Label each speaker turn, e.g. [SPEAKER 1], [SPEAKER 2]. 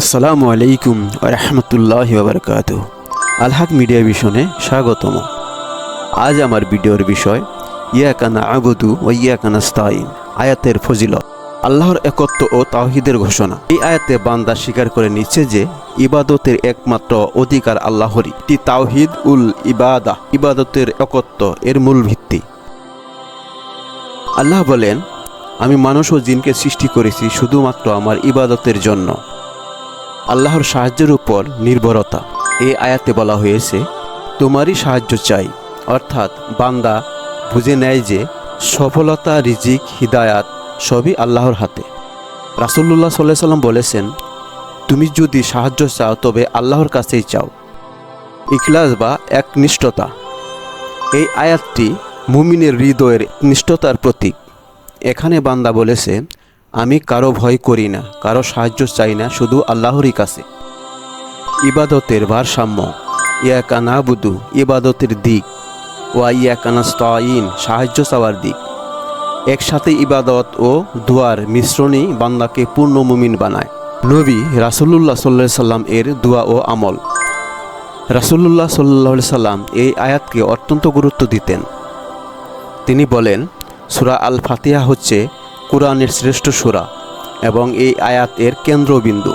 [SPEAKER 1] আসসালামু আলাইকুম রহমতুল্লাহ বাবরকাত আলহাক মিডিয়া ভিশনে স্বাগতম। আজ আমার ভিডিওর বিষয় ইয়া কানা আবুদু ও ইয়া কানা স্তাইন আয়াতের ফজিলত। আল্লাহর একত্ব ও তাওহিদের ঘোষণা। এই আয়াতে বান্দা স্বীকার করে নিচ্ছে যে, ইবাদতের একমাত্র অধিকার আল্লাহরই। টি তাওহিদ উল ইবাদা, ইবাদতের একত্ব, এর মূল ভিত্তি। আল্লাহ বলেন, আমি মানুষ ও জিনকে সৃষ্টি করেছি শুধুমাত্র আমার ইবাদতের জন্য। আল্লাহর সাহায্যের উপর নির্ভরতা। এই আয়াতে বলা হয়েছে, তোমারই সাহায্য চাই। অর্থাৎ, বান্দা বুঝে নেয় যে সফলতা, রিজিক, হিদায়াত সবই আল্লাহর হাতে। রাসুল্লাহ সাল্লাহ সাল্লাম বলেছেন, তুমি যদি সাহায্য চাও, তবে আল্লাহর কাছেই চাও। ইখলাস বা একনিষ্ঠতা। এই আয়াতটি মুমিনের হৃদয়ের নিষ্ঠতার প্রতীক। এখানে বান্দা বলেছে আমি কারও ভয় করি না, কারও সাহায্য চাই না, শুধু আল্লাহরই কাছে। ইবাদতের ভারসাম্য ইয়াকা নাবুদু ইবাদতের দিক, ওয়া ইয়াকা নাস্তাইন সাহায্য চাওয়ার দিক। একসাথে ইবাদত ও দুয়ার মিশ্রণই বান্দাকে পূর্ণ মুমিন বানায়। নবী রাসুল্লাহ সাল্লাহ সাল্লাম এর দোয়া ও আমল। রাসুল্লাহ সাল্লাহ সাল্লাম এই আয়াতকে অত্যন্ত গুরুত্ব দিতেন। তিনি বলেন, সুরা আল ফাতিহা হচ্ছে কোরআনের শ্রেষ্ঠ সুরা এবং এই আয়াতের কেন্দ্রবিন্দু।